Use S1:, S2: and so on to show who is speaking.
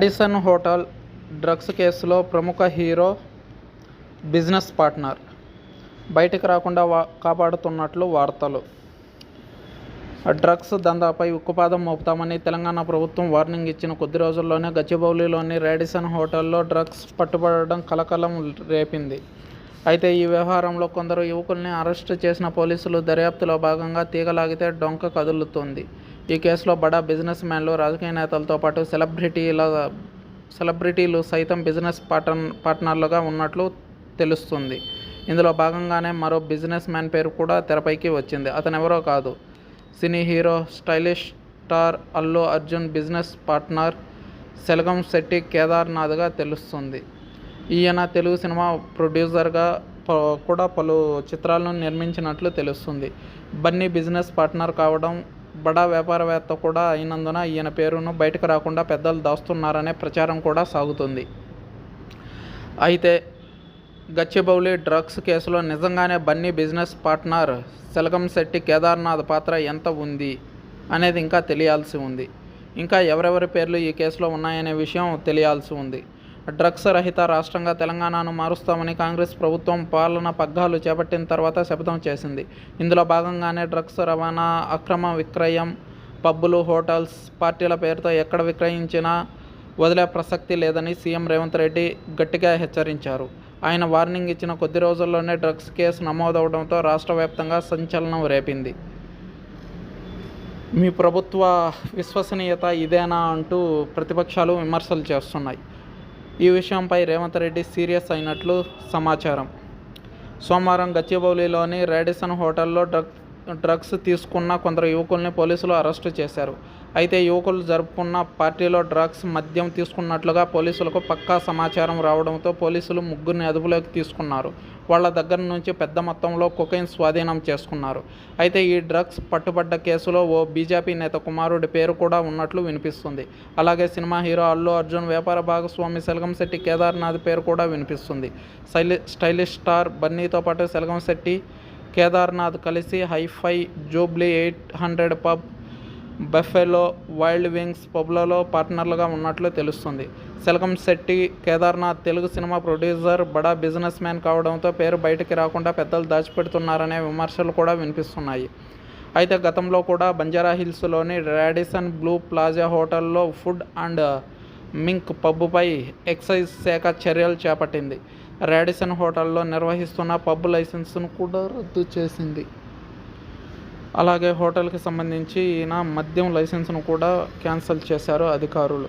S1: Radisson hotel drugs కేసులో ప్రముఖ hero business partner. బయటికి రాకుండా వా కాపాడుతున్నట్లు వార్తలు. డ్రగ్స్ దందాపై ఉక్కుపాదం మోపుతామని తెలంగాణ ప్రభుత్వం వార్నింగ్ ఇచ్చిన కొద్ది రోజుల్లోనే గచ్చిబౌలిలోని రాడిసన్ హోటల్లో డ్రగ్స్ పట్టుబడడం కలకలం రేపింది. అయితే ఈ వ్యవహారంలో కొందరు యువకుల్ని అరెస్టు చేసిన పోలీసులు దర్యాప్తులో భాగంగా తీగలాగితే డొంక కదులుతోంది. ఈ కేసులో బడా బిజినెస్ మ్యాన్లు రాజకీయ నేతలతో పాటు సెలబ్రిటీల సెలబ్రిటీలు సైతం బిజినెస్ పార్టన్ పార్ట్నర్లుగా ఉన్నట్లు తెలుస్తుంది. ఇందులో భాగంగానే మరో బిజినెస్ మ్యాన్ పేరు కూడా తెరపైకి వచ్చింది. అతనెవరో కాదు. Cine hero stylish star Allu Arjun business partner Selagam Shetty కేదార్నాథ్గా తెలుస్తుంది. ఈయన తెలుగు సినిమా ప్రొడ్యూసర్గా కూడా పలు చిత్రాలను నిర్మించినట్లు తెలుస్తుంది. బన్నీ బిజినెస్ పార్ట్నర్ కావడం బడా వ్యాపారవేత్త కూడా అయినందున ఈయన పేరును బయటకు రాకుండా పెద్దలు దాస్తున్నారనే ప్రచారం కూడా సాగుతుంది. అయితే గచ్చిబౌలి డ్రగ్స్ కేసులో నిజంగానే బన్నీ బిజినెస్ పార్ట్నర్ సెలగం శెట్టి కేదార్నాథ్ పాత్ర ఎంత ఉంది అనేది ఇంకా తెలియాల్సి ఉంది. ఇంకా ఎవరెవరి పేర్లు ఈ కేసులో ఉన్నాయనే విషయం తెలియాల్సి ఉంది. డ్రగ్స్ రహిత రాష్ట్రంగా తెలంగాణను మారుస్తామని కాంగ్రెస్ ప్రభుత్వం పాలన పగ్గాలు చేపట్టిన తర్వాత శపథం చేసింది. ఇందులో భాగంగానే డ్రగ్స్ రవాణా అక్రమ విక్రయం పబ్బులు హోటల్స్ పార్టీల పేరుతో ఎక్కడ విక్రయించినా వదిలే ప్రసక్తి లేదని సీఎం రేవంత్ రెడ్డి గట్టిగా హెచ్చరించారు. ఆయన వార్నింగ్ ఇచ్చిన కొద్ది రోజుల్లోనే డ్రగ్స్ కేసు నమోదవడంతో రాష్ట్ర వ్యాప్తంగా సంచలనం రేపింది. మీ ప్రభుత్వ విశ్వసనీయత ఇదేనా అంటూ ప్రతిపక్షాలు విమర్శలు చేస్తున్నాయి. ఈ విషయంపై రేవంత్ రెడ్డి సీరియస్ అయినట్లు సమాచారం. సోమవారం గచ్చిబౌలిలోని రాడిసన్ హోటల్లో డ్రగ్ డ్రగ్స్ తీసుకున్న కొందరు యువకుల్ని పోలీసులు అరెస్టు చేశారు. అయితే యువకులు జరుపుకున్న పార్టీలో డ్రగ్స్ మద్యం తీసుకున్నట్లుగా పోలీసులకు పక్కా సమాచారం రావడంతో పోలీసులు ముగ్గురిని అదుపులోకి తీసుకున్నారు. వాళ్ళ దగ్గర నుంచి పెద్ద మొత్తంలో కొకైన్ స్వాధీనం చేసుకున్నారు. అయితే ఈ డ్రగ్స్ పట్టుబడ్డ కేసులో ఓ బీజేపీ నేత కుమారుడి పేరు కూడా ఉన్నట్లు వినిపిస్తుంది. అలాగే సినిమా హీరో అల్లు అర్జున్ వ్యాపార భాగస్వామి సెలగం శెట్టి కేదార్నాథ్ పేరు కూడా వినిపిస్తుంది. స్టైలి స్టైలిష్ స్టార్ బన్నీతో పాటు సెలగం శెట్టి కేదార్నాథ్ కలిసి hifi Jubilee eight hundred pub Buffalo Wild Wings పబ్లలో పార్ట్నర్లుగా ఉన్నట్లు తెలుస్తుంది. సెల్కం శెట్టి కేదార్నాథ్ తెలుగు సినిమా ప్రొడ్యూసర్ బడా బిజినెస్ మ్యాన్ కావడంతో పేరు బయటకి రాకుండా పెద్దలు దాచిపెడుతున్నారనే విమర్శలు కూడా వినిపిస్తున్నాయి. అయితే గతంలో కూడా బంజారా హిల్స్లోని రాడిసన్ బ్లూ ప్లాజా హోటల్లో ఫుడ్ అండ్ మింక్ పబ్బుపై ఎక్సైజ్ శాఖ చర్యలు చేపట్టింది. రాడిసన్ హోటల్లో నిర్వహిస్తున్న పబ్ లైసెన్స్ను కూడా రద్దు చేసింది. అలాగే హోటల్కి సంబంధించి ఈయన మద్యం లైసెన్స్ను కూడా క్యాన్సిల్ చేశారు అధికారులు.